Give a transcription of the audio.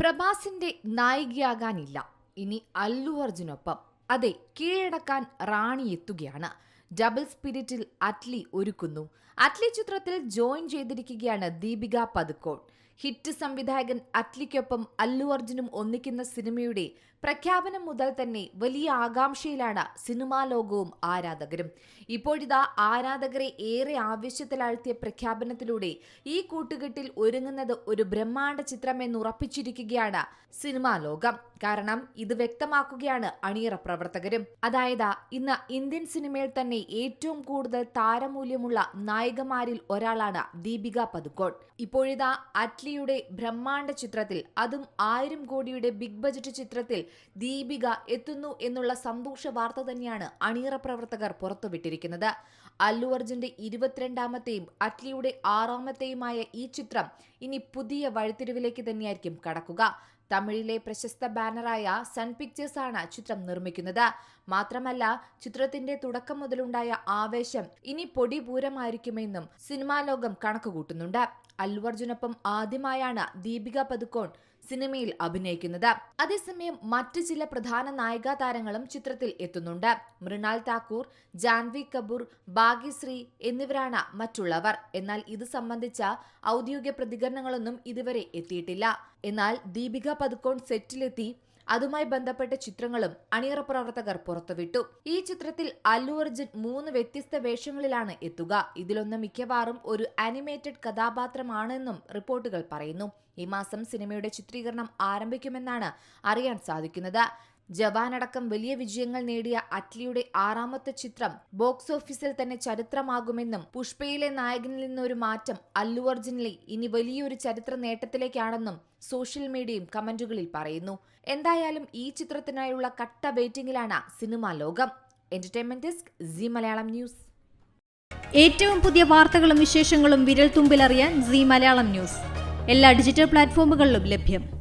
പ്രഭാസിന്റെ നായികയാകാനില്ല. ഇനി അല്ലു അർജുനൊപ്പം. അതെ കീഴടക്കാൻ റാണി എത്തുകയാണ്. ഡബിൾ സ്പിരിറ്റിൽ അറ്റ്ലി ഒരുക്കുന്നു. അറ്റ്ലി ചിത്രത്തിൽ ജോയിൻ ചെയ്തിരിക്കുകയാണ് ദീപിക പതുക്കോൺ ഹിറ്റ് സംവിധായകൻ അറ്റ്ലിക്കൊപ്പം അല്ലു അർജുനും ഒന്നിക്കുന്ന സിനിമയുടെ പ്രഖ്യാപനം മുതൽ തന്നെ വലിയ ആകാംക്ഷയിലാണ് സിനിമാ ലോകവും ആരാധകരും. ഇപ്പോഴിതാ ആരാധകരെ ഏറെ ആവശ്യത്തിലാഴ്ത്തിയ പ്രഖ്യാപനത്തിലൂടെ ഈ കൂട്ടുകെട്ടിൽ ഒരുങ്ങുന്നത് ഒരു ബ്രഹ്മാണ്ഡ ചിത്രമെന്ന് ഉറപ്പിച്ചിരിക്കുകയാണ് സിനിമാ ലോകം. കാരണം ഇത് വ്യക്തമാക്കുകയാണ് അണിയറ പ്രവർത്തകരും. അതായത് ഇന്ന് ഇന്ത്യൻ സിനിമയിൽ തന്നെ ഏറ്റവും കൂടുതൽ താരമൂല്യമുള്ള നായികമാരിൽ ഒരാളാണ് ദീപിക പതുക്കോൺ ഇപ്പോഴിതാ അറ്റ്ലിയുടെ ബ്രഹ്മാണ്ഡ ചിത്രത്തിൽ അതും ആയിരം കോടിയുടെ ബിഗ് ബജറ്റ് ചിത്രത്തിൽ ദീപിക എത്തുന്നു എന്നുള്ള സന്തോഷ വാർത്ത തന്നെയാണ് അണിയറ പ്രവർത്തകർ പുറത്തുവിട്ടിരിക്കുന്നത്. അല്ലു അർജുന്റെ ഇരുപത്തിരണ്ടാമത്തെയും അറ്റ്ലിയുടെ ആറാമത്തെയുമായ ഈ ചിത്രം ഇനി പുതിയ വഴിത്തിരിവിലേക്ക് തന്നെയായിരിക്കും കടക്കുക. തമിഴിലെ പ്രശസ്ത ബാനറായ സൺ പിക്ചേഴ്സ് ആണ് ചിത്രം നിർമ്മിക്കുന്നത്. മാത്രമല്ല ചിത്രത്തിന്റെ തുടക്കം മുതലുണ്ടായ ആവേശം ഇനി പൊടിപൂരമായിരിക്കുമെന്നും സിനിമാ ലോകം കണക്കുകൂട്ടുന്നുണ്ട്. അല്ലു അർജുനൊപ്പം ആദ്യമായാണ് ദീപിക പതുക്കോൺ സിനിമയിൽ അഭിനയിക്കുന്നത്. അതേസമയം മറ്റു ചില പ്രധാന നായികാ താരങ്ങളും ചിത്രത്തിൽ എത്തുന്നുണ്ട്. മൃണാൽ താക്കൂർ ജാൻവി കപൂർ ഭാഗ്യശ്രീ എന്നിവരാണ് മറ്റുള്ളവർ. എന്നാൽ ഇത് സംബന്ധിച്ച ഔദ്യോഗിക പ്രതികരണങ്ങളൊന്നും ഇതുവരെ എത്തിയിട്ടില്ല. എന്നാൽ ദീപിക പതുക്കോൺ സെറ്റിലെത്തി അതുമായി ബന്ധപ്പെട്ട ചിത്രങ്ങളും അണിയറ പ്രവർത്തകർ പുറത്തുവിട്ടു. ഈ ചിത്രത്തിൽ അല്ലു അർജുൻ മൂന്ന് വ്യത്യസ്ത വേഷങ്ങളിലാണ് എത്തുക. ഇതിലൊന്ന് മിക്കവാറും ഒരു അനിമേറ്റഡ് കഥാപാത്രമാണെന്നും റിപ്പോർട്ടുകൾ പറയുന്നു. ഈ മാസം സിനിമയുടെ ചിത്രീകരണം ആരംഭിക്കുമെന്നാണ് അറിയാൻ സാധിക്കുന്നത്. ജവാൻ അടക്കം വലിയ വിജയങ്ങൾ നേടിയ അറ്റ്ലിയുടെ ആറാമത്തെ ചിത്രം ബോക്സ് ഓഫീസിൽ തന്നെ ചരിത്രമാകുമെന്നും പുഷ്പയിലെ നായകനിൽ നിന്നൊരു മാറ്റം അല്ലു അർജുനിലെ ഇനി വലിയൊരു ചരിത്ര നേട്ടത്തിലേക്കാണെന്നും സോഷ്യൽ മീഡിയയും കമന്റുകളിൽ പറയുന്നു. എന്തായാലും ഈ ചിത്രത്തിനായുള്ള കട്ട വെയിറ്റിംഗിലാണ് സിനിമാ ലോകം. Entertainment desk Zee Malayalam news. ഏറ്റവും പുതിയ വാർത്തകളും വിശേഷങ്ങളും വിരൽ തുമ്പിലറിയാൻ സി മലയാളം ന്യൂസ്. എല്ലാ ഡിജിറ്റൽ പ്ലാറ്റ്ഫോമുകളിലും ലഭ്യം.